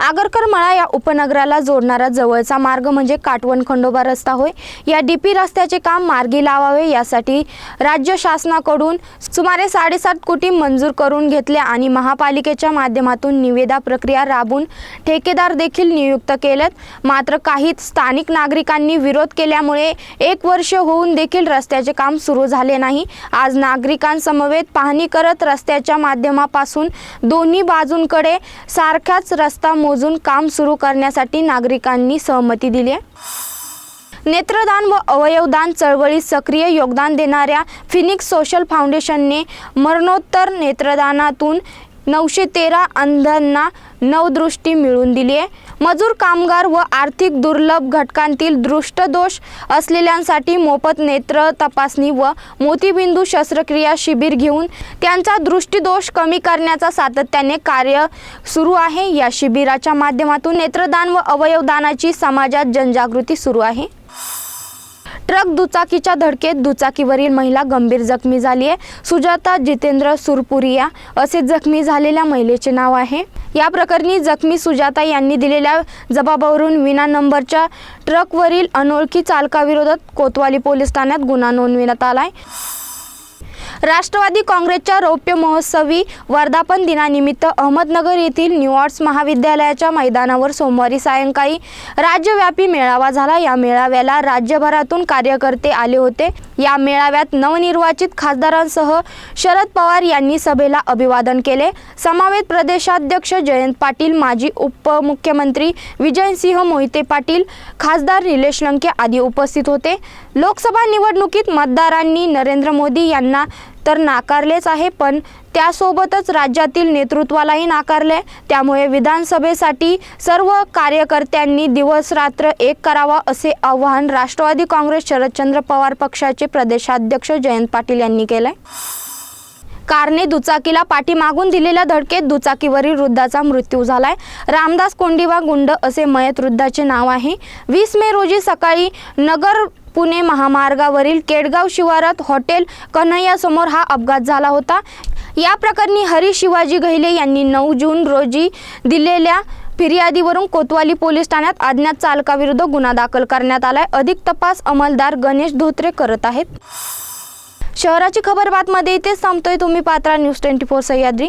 आगरकर मळा या उपनगराला जोडणारा जवळचा मार्ग म्हणजे काटवण खंडोबा रस्ता होय. या डीपी रस्त्याचे काम मार्गी लावावे यासाठी राज्य शासनाकडून सुमारे साडेसात कोटी मंजूर करून घेतले आणि महापालिकेच्या माध्यमातून निविदा प्रक्रिया राबून ठेकेदार देखील नियुक्त केलेत मात्र काही स्थानिक नागरिकांनी विरोध केल्यामुळे एक वर्ष होऊन देखील रस्त्याचे काम सुरू झाले नाही. आज नागरिकांसमवेत पाहणी करत रस्त्याच्या माध्यमापासून दोन्ही बाजूंकडे सारखाच रस्ता मोजून काम सुरू करण्यासाठी नागरिकांनी सहमती दिली आहे. नेत्रदान व अवयवदान चळवळीत सक्रिय योगदान देणाऱ्या फिनिक्स सोशल फाउंडेशनने मरणोत्तर नेत्रदानातून नऊशे तेरा अंधांना नवदृष्टी मिळवून दिली आहे. मजूर कामगार व आर्थिक दुर्लभ घटकांतील दृष्टदोष असलेल्यांसाठी मोफत नेत्र तपासणी व मोतीबिंदू शस्त्रक्रिया शिबिर घेऊन त्यांचा दृष्टीदोष कमी करण्याचा सातत्याने कार्य सुरू आहे. या शिबिराच्या माध्यमातून नेत्रदान व अवयवदानाची समाजात जनजागृती सुरू आहे. ट्रक दुचाकीच्या धडकेत दुचाकीवरील महिला गंभीर जखमी झाली आहे. सुजाता जितेंद्र सुरपुरिया असे जखमी झालेल्या महिलेचे नाव आहे. या प्रकरणी जखमी सुजाता यांनी दिलेल्या जबाबावरून विना नंबरच्या ट्रकवरील अनोळखी चालकाविरोधात कोतवाली पोलीस ठाण्यात गुन्हा नोंदविण्यात आलाय. राष्ट्रवादी काँग्रेसच्या रौप्य महोत्सवी वर्धापन दिनानिमित्त अहमदनगर येथील न्यूआर्ट्स महाविद्यालयाच्या मैदानावर सोमवारी सायंकाळी राज्यव्यापी मेळावा झाला. या मेळाव्याला राज्यभरातून कार्यकर्ते आले होते. या मेळाव्यात नवनिर्वाचित खासदारांसह शरद पवार यांनी सभेला अभिवादन केले. समावेत प्रदेशाध्यक्ष जयंत पाटील माजी उपमुख्यमंत्री विजयसिंह मोहिते पाटील खासदार निलेश लंके आदी उपस्थित होते. लोकसभा निवडणुकीत मतदारांनी नरेंद्र मोदी यांना तर नाकारलेच आहे पण त्यासोबतच राज्यातील नेतृत्वालाही नाकारले. त्यामुळे विधानसभेसाठी सर्व कार्यकर्त्यांनी दिवस रात्र एक करावा असे आवाहन राष्ट्रवादी काँग्रेस शरदचंद्र पवार पक्षाचे प्रदेशाध्यक्ष जयंत पाटील यांनी केलंय. कारने दुचाकीला पाठीमागून दिलेल्या धडकेत दुचाकीवरील वृद्धाचा मृत्यू झालाय. रामदास कोंडिवा गुंड असे मयत वृद्धाचे नाव आहे. वीस मे रोजी सकाळी नगर पुणे महामार्गावरील केडगाव शिवारात हॉटेल कन्हैयासमोर हा अपघात झाला होता. या प्रकरणी हरी शिवाजी गहिले यांनी नऊ जून रोजी दिलेल्या फिर्यादीवरून कोतवाली पोलीस ठाण्यात अज्ञात चालकाविरुद्ध गुन्हा दाखल करण्यात आलाय. अधिक तपास अंमलदार गणेश धोत्रे करत आहेत. शहराची खबर बातमध्ये इथेच थांबतोय तुम्ही Patra news twenty four Sahyadri.